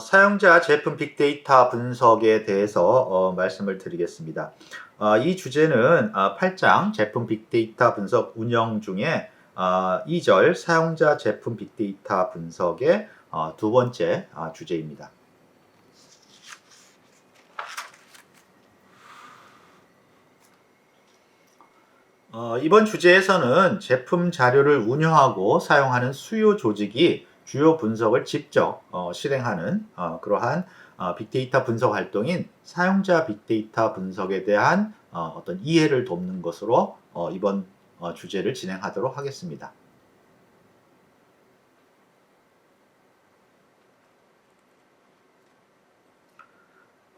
사용자 제품 빅데이터 분석에 대해서 어, 말씀을 드리겠습니다. 어, 이 주제는 어, 8장 제품 빅데이터 분석 운영 중에 어, 2절 사용자 제품 빅데이터 분석의 어, 두 번째 어, 주제입니다. 어, 이번 주제에서는 제품 자료를 운영하고 사용하는 수요 조직이 주요 분석을 직접 어, 실행하는 어, 그러한 어, 빅데이터 분석 활동인 사용자 빅데이터 분석에 대한 어, 어떤 이해를 돕는 것으로 어, 이번 어, 주제를 진행하도록 하겠습니다.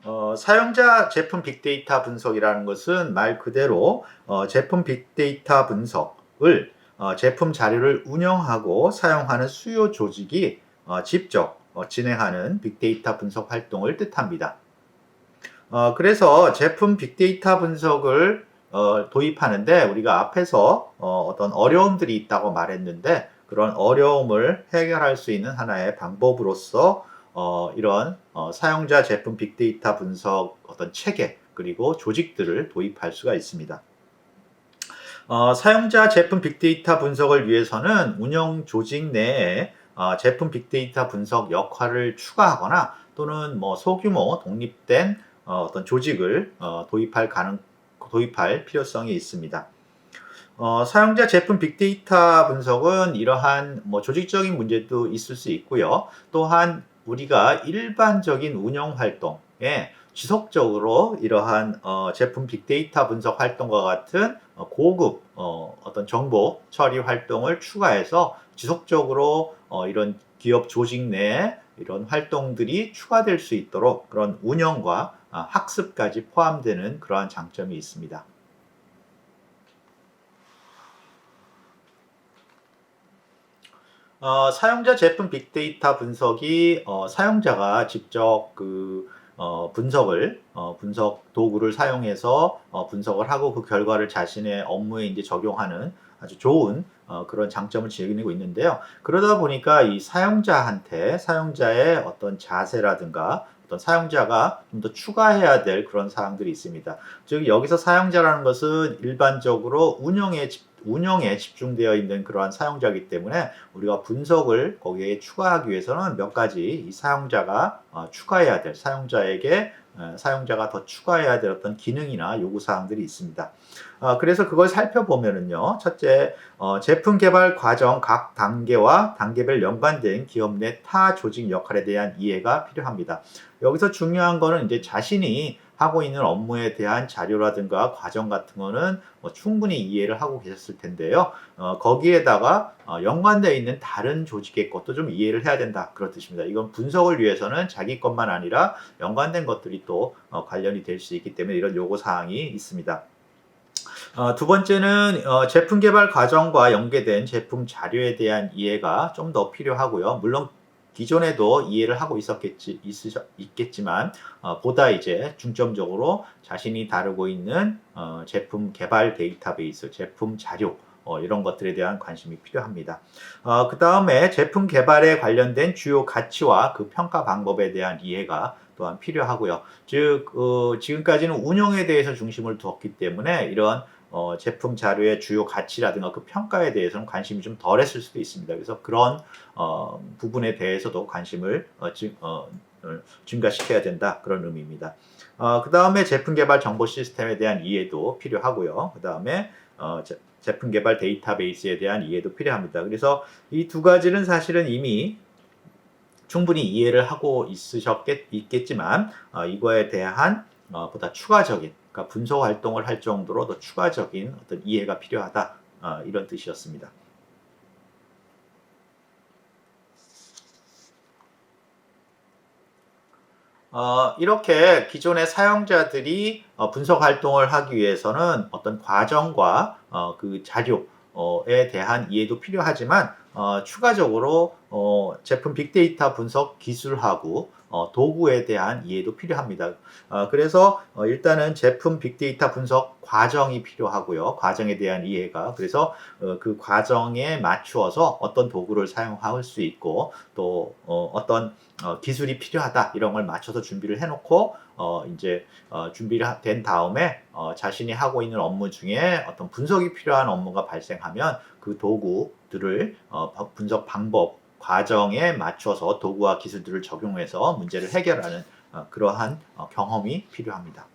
어, 사용자 제품 빅데이터 분석이라는 것은 말 그대로 어, 제품 빅데이터 분석을 어, 제품 자료를 운영하고 사용하는 수요 조직이 어, 직접 어, 진행하는 빅데이터 분석 활동을 뜻합니다. 어, 그래서 제품 빅데이터 분석을 어, 도입하는데 우리가 앞에서 어, 어떤 어려움들이 있다고 말했는데 그런 어려움을 해결할 수 있는 하나의 방법으로서 어, 이런 어, 사용자 제품 빅데이터 분석 어떤 체계 그리고 조직들을 도입할 수가 있습니다. 어, 사용자 제품 빅데이터 분석을 위해서는 운영 조직 내에 어, 제품 빅데이터 분석 역할을 추가하거나 또는 뭐 소규모 독립된 어, 떤 조직을 어, 도입할 가능 도입할 필요성이 있습니다. 어, 사용자 제품 빅데이터 분석은 이러한 뭐 조직적인 문제도 있을 수 있고요. 또한 우리가 일반적인 운영 활동에 지속적으로 이러한 어, 제품 빅데이터 분석 활동과 같은 어, 고급 어, 어떤 정보 처리 활동을 추가해서 지속적으로 어, 이런 기업 조직 내에 이런 활동들이 추가될 수 있도록 그런 운영과 아, 학습까지 포함되는 그러한 장점이 있습니다. 어, 사용자 제품 빅데이터 분석이 어, 사용자가 직접 그 어, 분석을 어, 분석 도구를 사용해서 어, 분석을 하고 그 결과를 자신의 업무에 이제 적용하는 아주 좋은 어, 그런 장점을 지니고 있는데요. 그러다 보니까 이 사용자한테 사용자의 어떤 자세라든가 어떤 사용자가 좀 더 추가해야 될 그런 사항들이 있습니다. 즉 여기서 사용자라는 것은 일반적으로 운영에 집, 운영에 집중되어 있는 그러한 사용자이기 때문에 우리가 분석을 거기에 추가하기 위해서는 몇 가지 이 사용자가 어, 추가해야 될 사용자에게 어, 사용자가 더 추가해야 될 어떤 기능이나 요구 사항들이 있습니다. 어, 그래서 그걸 살펴보면은요, 첫째 어, 제품 개발 과정 각 단계와 단계별 연관된 기업 내 타 조직 역할에 대한 이해가 필요합니다. 여기서 중요한 거는 이제 자신이 하고 있는 업무에 대한 자료라든가 과정 같은 거는 뭐 충분히 이해를 하고 계셨을 텐데요. 어, 거기에다가 어, 연관되어 있는 다른 조직의 것도 좀 이해를 해야 된다. 그런 뜻입니다. 이건 분석을 위해서는 자기 것만 아니라 연관된 것들이 또 어, 관련이 될 수 있기 때문에 이런 요구 사항이 있습니다. 어, 두 번째는 어, 제품 개발 과정과 연계된 제품 자료에 대한 이해가 좀 더 필요하고요. 물론 기존에도 이해를 하고 있었겠지 있으셨, 있겠지만 어, 보다 이제 중점적으로 자신이 다루고 있는 어, 제품 개발 데이터베이스, 제품 자료 어, 이런 것들에 대한 관심이 필요합니다. 어, 그 다음에 제품 개발에 관련된 주요 가치와 그 평가 방법에 대한 이해가 또한 필요하고요. 즉 어, 지금까지는 운영에 대해서 중심을 두었기 때문에 이런 어, 제품 자료의 주요 가치라든가 그 평가에 대해서는 관심이 좀 덜했을 수도 있습니다. 그래서 그런 어, 부분에 대해서도 관심을 어, 증, 어, 증가시켜야 된다 그런 의미입니다. 어, 그 다음에 제품 개발 정보 시스템에 대한 이해도 필요하고요. 그 다음에 어, 제, 제품 개발 데이터베이스에 대한 이해도 필요합니다. 그래서 이 두 가지는 사실은 이미 충분히 이해를 하고 있으셨겠 있겠지만 어, 이거에 대한 어, 보다 추가적인 그러니까 분석 활동을 할 정도로 더 추가적인 어떤 이해가 필요하다 어, 이런 뜻이었습니다. 어, 이렇게 기존의 사용자들이 어, 분석 활동을 하기 위해서는 어떤 과정과 어, 그 자료에 대한 이해도 필요하지만 어, 추가적으로 어, 제품 빅데이터 분석 기술하고 어, 도구에 대한 이해도 필요합니다. 어, 그래서 어, 일단은 제품 빅데이터 분석 과정이 필요하고요. 과정에 대한 이해가 그래서 어, 그 과정에 맞추어서 어떤 도구를 사용할 수 있고 또 어, 떤 기술이 필요하다 이런 걸 맞춰서 준비를 해놓고 어, 이제 어, 준비가 된 다음에 어, 자신이 하고 있는 업무 중에 어떤 분석이 필요한 업무가 발생하면 그 도구들을 어, 분석 방법 과정에 맞춰서 도구와 기술들을 적용해서 문제를 해결하는 어, 그러한 어, 경험이 필요합니다.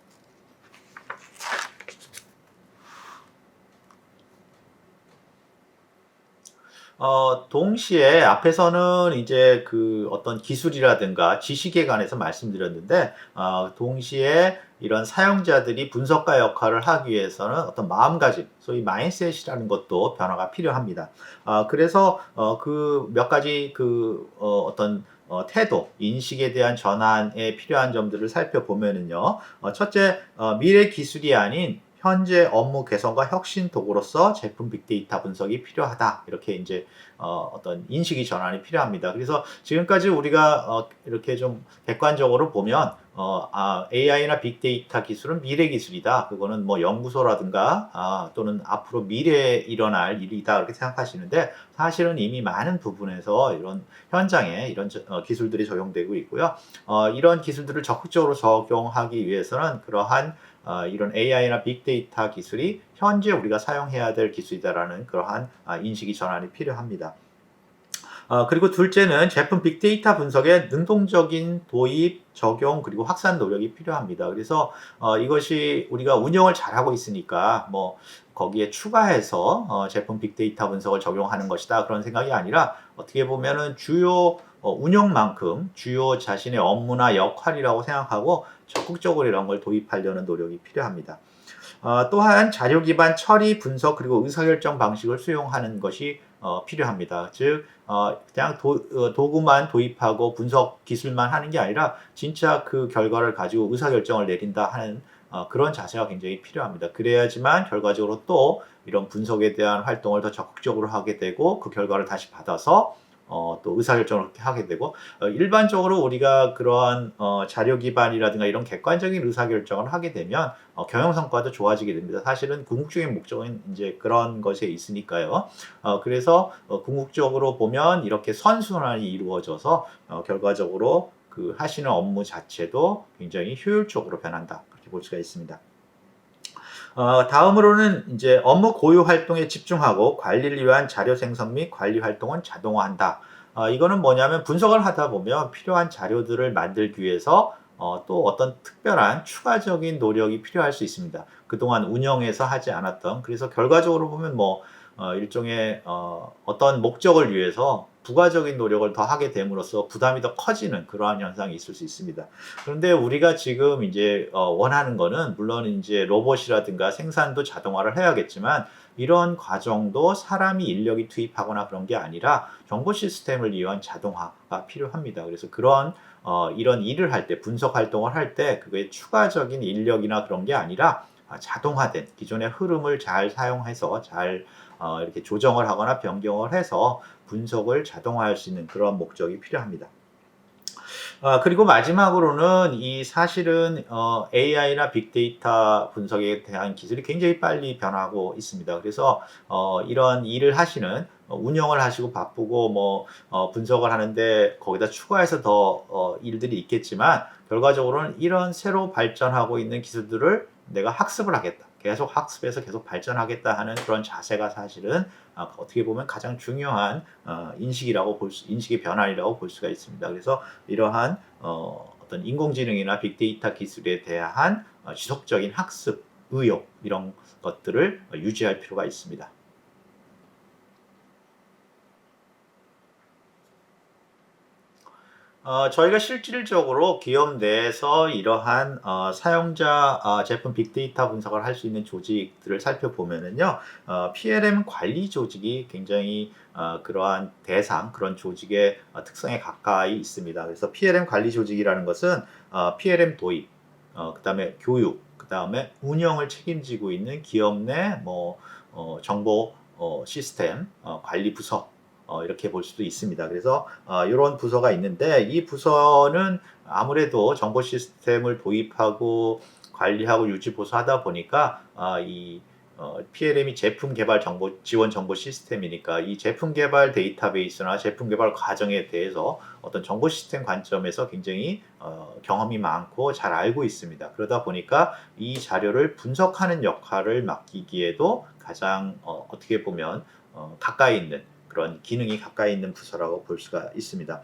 어, 동시에 앞에서는 이제 그 어떤 기술이라든가 지식에 관해서 말씀드렸는데, 어, 동시에 이런 사용자들이 분석가 역할을 하기 위해서는 어떤 마음가짐, 소위 마인셋이라는 것도 변화가 필요합니다. 어, 그래서 어, 그 몇 가지 그 어, 어떤 어, 태도, 인식에 대한 전환에 필요한 점들을 살펴보면은요. 어, 첫째, 어, 미래 기술이 아닌 현재 업무 개선과 혁신 도구로서 제품 빅데이터 분석이 필요하다. 이렇게 이제 어, 어떤 인식이 전환이 필요합니다. 그래서 지금까지 우리가 어, 이렇게 좀 객관적으로 보면 어, 아, AI나 빅데이터 기술은 미래 기술이다. 그거는 뭐 연구소라든가 아, 또는 앞으로 미래에 일어날 일이다. 이렇게 생각하시는데 사실은 이미 많은 부분에서 이런 현장에 이런 저, 어, 기술들이 적용되고 있고요. 어, 이런 기술들을 적극적으로 적용하기 위해서는 그러한 어, 이런 AI나 빅데이터 기술이 현재 우리가 사용해야 될 기술이다라는 그러한 아, 인식이 전환이 필요합니다. 어, 그리고 둘째는 제품 빅데이터 분석에 능동적인 도입, 적용, 그리고 확산 노력이 필요합니다. 그래서 어, 이것이 우리가 운영을 잘하고 있으니까 뭐 거기에 추가해서 어, 제품 빅데이터 분석을 적용하는 것이다 그런 생각이 아니라 어떻게 보면은 주요 어, 운영만큼 주요 자신의 업무나 역할이라고 생각하고 적극적으로 이런 걸 도입하려는 노력이 필요합니다. 어, 또한 자료 기반 처리, 분석 그리고 의사결정 방식을 수용하는 것이 어, 필요합니다. 즉 어, 그냥 도, 어, 도구만 도입하고 분석 기술만 하는 게 아니라 진짜 그 결과를 가지고 의사결정을 내린다 하는 어, 그런 자세가 굉장히 필요합니다. 그래야지만 결과적으로 또 이런 분석에 대한 활동을 더 적극적으로 하게 되고 그 결과를 다시 받아서 어, 또 의사결정을 하게 되고 어, 일반적으로 우리가 그러한 어, 자료 기반이라든가 이런 객관적인 의사결정을 하게 되면 어, 경영 성과도 좋아지게 됩니다. 사실은 궁극적인 목적은 이제 그런 것에 있으니까요. 어, 그래서 어, 궁극적으로 보면 이렇게 선순환이 이루어져서 어, 결과적으로 그 하시는 업무 자체도 굉장히 효율적으로 변한다. 그렇게 볼 수가 있습니다. 어, 다음으로는 이제 업무 고유 활동에 집중하고 관리를 위한 자료 생성 및 관리 활동은 자동화한다. 어, 이거는 뭐냐면 분석을 하다 보면 필요한 자료들을 만들기 위해서 어, 또 어떤 특별한 추가적인 노력이 필요할 수 있습니다. 그동안 운영에서 하지 않았던 그래서 결과적으로 보면 뭐 어, 일종의 어, 어떤 목적을 위해서 부가적인 노력을 더 하게 됨으로써 부담이 더 커지는 그러한 현상이 있을 수 있습니다. 그런데 우리가 지금 이제 어, 원하는 거는 물론 이제 로봇이라든가 생산도 자동화를 해야겠지만 이런 과정도 사람이 인력이 투입하거나 그런 게 아니라 정보 시스템을 이용한 자동화가 필요합니다. 그래서 그런 어, 이런 일을 할 때 분석 활동을 할 때 그게 추가적인 인력이나 그런 게 아니라 아, 자동화된 기존의 흐름을 잘 사용해서 잘 어, 이렇게 조정을 하거나 변경을 해서 분석을 자동화할 수 있는 그런 목적이 필요합니다. 어, 그리고 마지막으로는 이 사실은 어, AI나 빅데이터 분석에 대한 기술이 굉장히 빨리 변하고 있습니다. 그래서 어, 이런 일을 하시는 어, 운영을 하시고 바쁘고 뭐 어, 분석을 하는데 거기다 추가해서 더 어, 일들이 있겠지만 결과적으로는 이런 새로 발전하고 있는 기술들을 내가 학습을 하겠다. 계속 학습해서 계속 발전하겠다 하는 그런 자세가 사실은 어, 떻게 보면 가장 중요한 어, 인식이라고 볼 수, 인식의 변화이라고 볼 수가 있습니다. 그래서 이러한 어, 어떤 인공지능이나 빅데이터 기술에 대한 어, 지속적인 학습 의욕 이런 것들을 유지할 필요가 있습니다. 어, 저희가 실질적으로 기업 내에서 이러한 어, 사용자 어, 제품 빅데이터 분석을 할 수 있는 조직들을 살펴보면은요, 어, PLM 관리 조직이 굉장히 어, 그러한 대상, 그런 조직의 어, 특성에 가까이 있습니다. 그래서 PLM 관리 조직이라는 것은 어, PLM 도입, 어, 그 다음에 교육, 그 다음에 운영을 책임지고 있는 기업 내 뭐 어, 정보 어, 시스템 어, 관리 부서 어, 이렇게 볼 수도 있습니다. 그래서 어, 이런 부서가 있는데 이 부서는 아무래도 정보 시스템을 도입하고 관리하고 유지 보수하다 보니까 아, 이 어, PLM이 제품 개발 정보 지원 정보 시스템이니까 이 제품 개발 데이터베이스나 제품 개발 과정에 대해서 어떤 정보 시스템 관점에서 굉장히 어, 경험이 많고 잘 알고 있습니다. 그러다 보니까 이 자료를 분석하는 역할을 맡기기에도 가장 어, 어떻게 보면 어, 가까이 있는 그런 기능이 가까이 있는 부서라고 볼 수가 있습니다.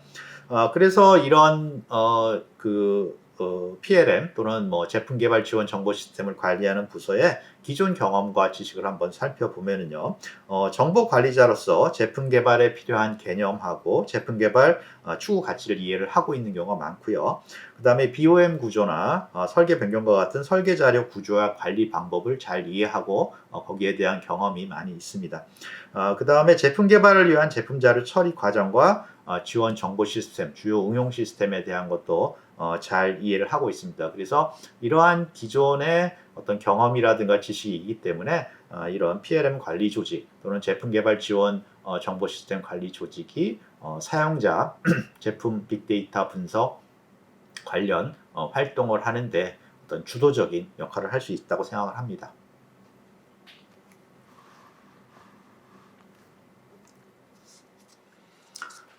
어, 그래서 이런 어, 그 어, PLM 또는 뭐 제품 개발 지원 정보 시스템을 관리하는 부서의 기존 경험과 지식을 한번 살펴보면은요, 어, 정보 관리자로서 제품 개발에 필요한 개념하고 제품 개발 어, 추구 가치를 이해를 하고 있는 경우가 많고요. 그 다음에 BOM 구조나 어, 설계 변경과 같은 설계 자료 구조와 관리 방법을 잘 이해하고 어, 거기에 대한 경험이 많이 있습니다. 어, 그 다음에 제품 개발을 위한 제품 자료 처리 과정과 어, 지원 정보 시스템, 주요 응용 시스템에 대한 것도 어, 잘 이해를 하고 있습니다. 그래서 이러한 기존의 어떤 경험이라든가 지식이 있기 때문에 어, 이런 PLM 관리 조직 또는 제품 개발 지원 어, 정보 시스템 관리 조직이 어, 사용자 제품 빅데이터 분석 관련 어, 활동을 하는데 어떤 주도적인 역할을 할 수 있다고 생각을 합니다.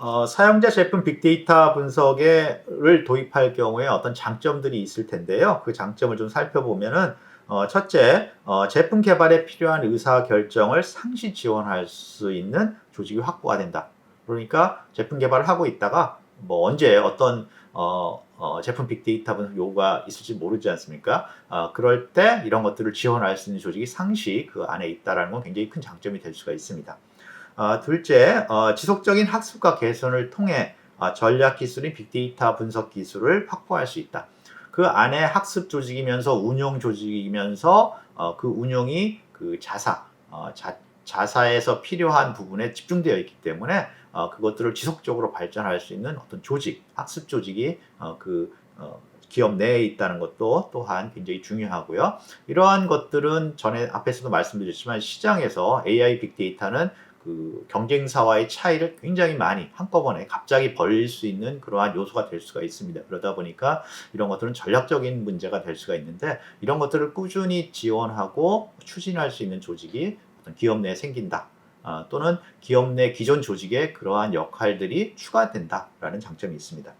어, 사용자 제품 빅데이터 분석을 도입할 경우에 어떤 장점들이 있을 텐데요. 그 장점을 좀 살펴보면은 어, 첫째, 어, 제품 개발에 필요한 의사 결정을 상시 지원할 수 있는 조직이 확보가 된다. 그러니까 제품 개발을 하고 있다가 뭐 언제 어떤 어, 어, 제품 빅데이터 분석 요구가 있을지 모르지 않습니까? 어, 그럴 때 이런 것들을 지원할 수 있는 조직이 상시 그 안에 있다라는 건 굉장히 큰 장점이 될 수가 있습니다. 어, 둘째, 어, 지속적인 학습과 개선을 통해 어, 전략 기술인 빅데이터 분석 기술을 확보할 수 있다. 그 안에 학습 조직이면서 운용 조직이면서 어, 그 운용이 그 자사, 어, 자, 자사에서 필요한 부분에 집중되어 있기 때문에 어, 그것들을 지속적으로 발전할 수 있는 어떤 조직, 학습 조직이 어, 그 어, 기업 내에 있다는 것도 또한 굉장히 중요하고요. 이러한 것들은 전에 앞에서도 말씀드렸지만 시장에서 AI 빅데이터는 그 경쟁사와의 차이를 굉장히 많이 한꺼번에 갑자기 벌릴 수 있는 그러한 요소가 될 수가 있습니다. 그러다 보니까 이런 것들은 전략적인 문제가 될 수가 있는데 이런 것들을 꾸준히 지원하고 추진할 수 있는 조직이 어떤 기업 내에 생긴다. 아, 또는 기업 내 기존 조직에 그러한 역할들이 추가된다라는 장점이 있습니다.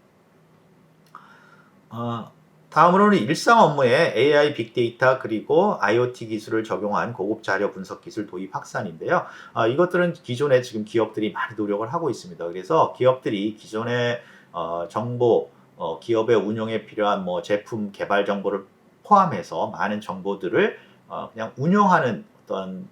어, 다음으로는 일상 업무에 AI 빅데이터 그리고 IoT 기술을 적용한 고급 자료 분석 기술 도입 확산인데요. 아, 이것들은 기존에 지금 기업들이 많이 노력을 하고 있습니다. 그래서 기업들이 기존의 어, 정보, 어, 기업의 운영에 필요한 뭐 제품 개발 정보를 포함해서 많은 정보들을 어, 그냥 운영하는 어떤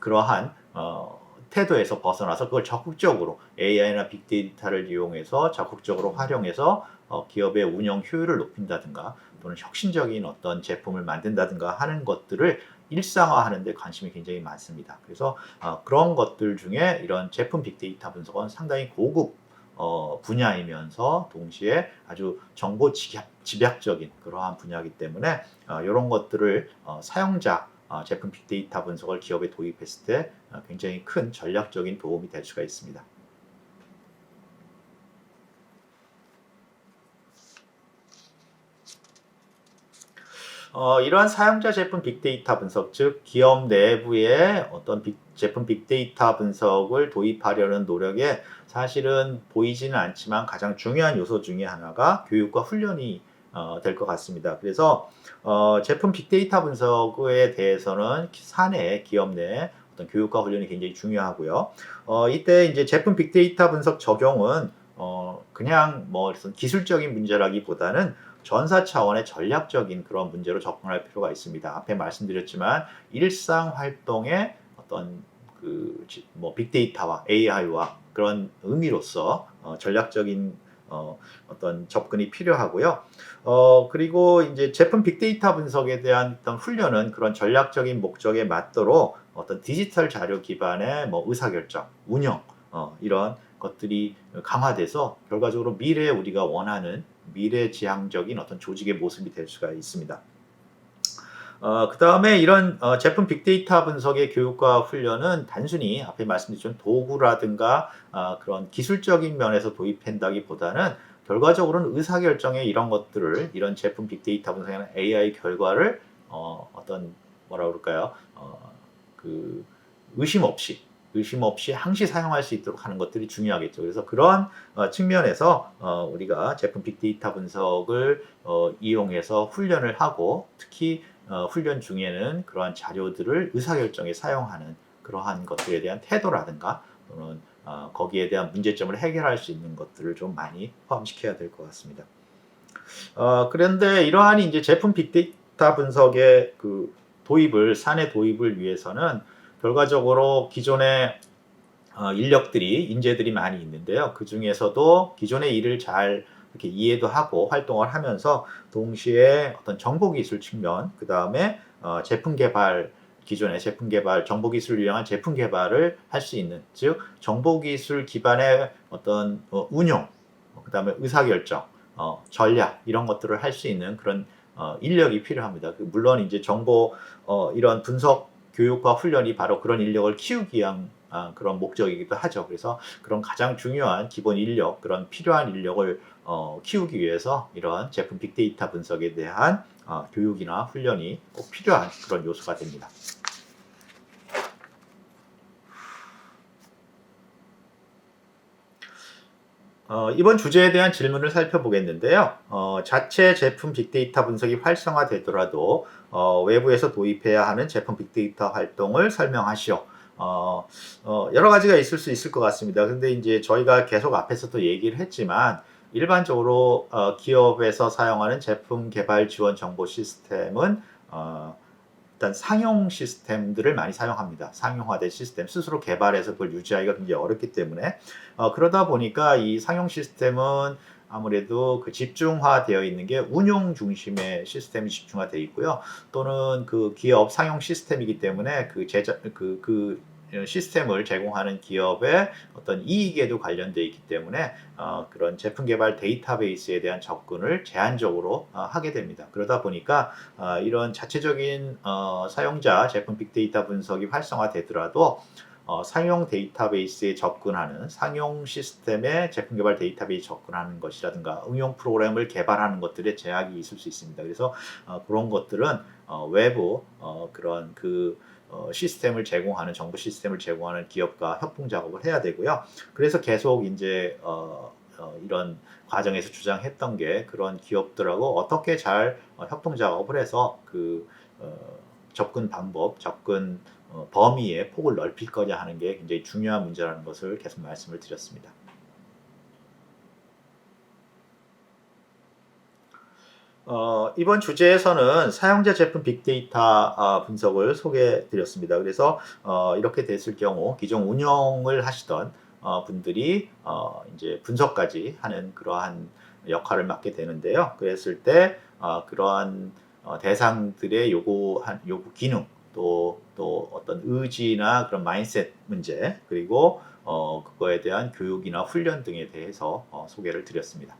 그러한 어, 태도에서 벗어나서 그걸 적극적으로 AI나 빅데이터를 이용해서 적극적으로 활용해서 어, 기업의 운영 효율을 높인다든가 또는 혁신적인 어떤 제품을 만든다든가 하는 것들을 일상화하는 데 관심이 굉장히 많습니다. 그래서 어, 그런 것들 중에 이런 제품 빅데이터 분석은 상당히 고급 어, 분야이면서 동시에 아주 정보 집약, 집약적인 그러한 분야이기 때문에 어, 이런 것들을 어, 사용자 어, 제품 빅데이터 분석을 기업에 도입했을 때 어, 굉장히 큰 전략적인 도움이 될 수가 있습니다. 어, 이러한 사용자 제품 빅데이터 분석, 즉 기업 내부에 어떤 빅, 제품 빅데이터 분석을 도입하려는 노력에 사실은 보이지는 않지만 가장 중요한 요소 중에 하나가 교육과 훈련이 어, 될 것 같습니다. 그래서 어, 제품 빅데이터 분석에 대해서는 사내 기업 내 어떤 교육과 훈련이 굉장히 중요하고요. 어, 이때 이제 제품 빅데이터 분석 적용은 어, 그냥 뭐 기술적인 문제라기보다는 전사 차원의 전략적인 그런 문제로 접근할 필요가 있습니다. 앞에 말씀드렸지만 일상 활동의 어떤 그 뭐 빅데이터와 AI와 그런 의미로서 어, 전략적인 어, 어떤 접근이 필요하고요. 어, 그리고 이제 제품 빅데이터 분석에 대한 어떤 훈련은 그런 전략적인 목적에 맞도록 어떤 디지털 자료 기반의 뭐 의사결정, 운영, 어, 이런 것들이 강화돼서 결과적으로 미래에 우리가 원하는 미래지향적인 어떤 조직의 모습이 될 수가 있습니다. 어, 그 다음에 이런 어, 제품 빅데이터 분석의 교육과 훈련은 단순히 앞에 말씀드린 도구라든가 어, 그런 기술적인 면에서 도입한다기보다는 결과적으로는 의사결정에 이런 것들을 이런 제품 빅데이터 분석이나 AI 결과를 어, 어떤 뭐라 그럴까요? 어, 그 의심 없이 의심 없이 항시 사용할 수 있도록 하는 것들이 중요하겠죠. 그래서 그런 어, 측면에서 어, 우리가 제품 빅데이터 분석을 어, 이용해서 훈련을 하고 특히 어, 훈련 중에는 그러한 자료들을 의사결정에 사용하는 그러한 것들에 대한 태도라든가 또는 어, 거기에 대한 문제점을 해결할 수 있는 것들을 좀 많이 포함시켜야 될 것 같습니다. 어, 그런데 이러한 이제 제품 빅데이터 분석의 그 도입을 사내 도입을 위해서는 결과적으로 기존의 어, 인력들이 인재들이 많이 있는데요. 그 중에서도 기존의 일을 잘 이렇게 이해도 하고 활동을 하면서 동시에 어떤 정보 기술 측면, 그 다음에 어, 제품 개발 기존의 제품 개발, 정보 기술을 이용한 제품 개발을 할 수 있는 즉 정보 기술 기반의 어떤 어, 운용, 그 다음에 의사 결정, 어, 전략 이런 것들을 할 수 있는 그런 어, 인력이 필요합니다. 그 물론 이제 정보 어, 이런 분석 교육과 훈련이 바로 그런 인력을 키우기 위한 아, 그런 목적이기도 하죠. 그래서 그런 가장 중요한 기본 인력, 그런 필요한 인력을 어, 키우기 위해서 이러한 제품 빅데이터 분석에 대한 어, 교육이나 훈련이 꼭 필요한 그런 요소가 됩니다. 어, 이번 주제에 대한 질문을 살펴보겠는데요. 어, 자체 제품 빅데이터 분석이 활성화되더라도 어, 외부에서 도입해야 하는 제품 빅데이터 활동을 설명하시오. 어, 어, 여러 가지가 있을 수 있을 것 같습니다. 근데 이제 저희가 계속 앞에서도 얘기를 했지만 일반적으로 어, 기업에서 사용하는 제품 개발 지원 정보 시스템은 어, 일단 상용 시스템들을 많이 사용합니다. 상용화된 시스템 스스로 개발해서 그걸 유지하기가 굉장히 어렵기 때문에 어, 그러다 보니까 이 상용 시스템은 아무래도 그 집중화되어 있는 게 운용 중심의 시스템이 집중화되어 있고요. 또는 그 기업 상용 시스템이기 때문에 그 제작 그, 그 시스템을 제공하는 기업의 어떤 이익에도 관련되어 있기 때문에 어, 그런 제품 개발 데이터베이스에 대한 접근을 제한적으로 어, 하게 됩니다. 그러다 보니까 어, 이런 자체적인 어, 사용자 제품 빅데이터 분석이 활성화되더라도 어, 상용 데이터베이스에 접근하는 상용 시스템의 제품 개발 데이터베이스 접근하는 것이라든가 응용 프로그램을 개발하는 것들에 제약이 있을 수 있습니다. 그래서 어, 그런 것들은 어, 외부 어, 그런 그 어, 시스템을 제공하는 정보 시스템을 제공하는 기업과 협동 작업을 해야 되고요. 그래서 계속 이제 어, 어, 이런 과정에서 주장했던 게 그런 기업들하고 어떻게 잘 어, 협동 작업을 해서 그 어, 접근 방법, 접근 어, 범위의 폭을 넓힐 거냐 하는 게 굉장히 중요한 문제라는 것을 계속 말씀을 드렸습니다. 어, 이번 주제에서는 사용자 제품 빅데이터 어, 분석을 소개해 드렸습니다. 그래서 어, 이렇게 됐을 경우 기존 운영을 하시던 어, 분들이 어, 이제 분석까지 하는 그러한 역할을 맡게 되는데요. 그랬을 때 어, 그러한 어, 대상들의 요구한 요구 기능 또, 또 어떤 의지나 그런 마인셋 문제 그리고 어, 그거에 대한 교육이나 훈련 등에 대해서 어, 소개를 드렸습니다.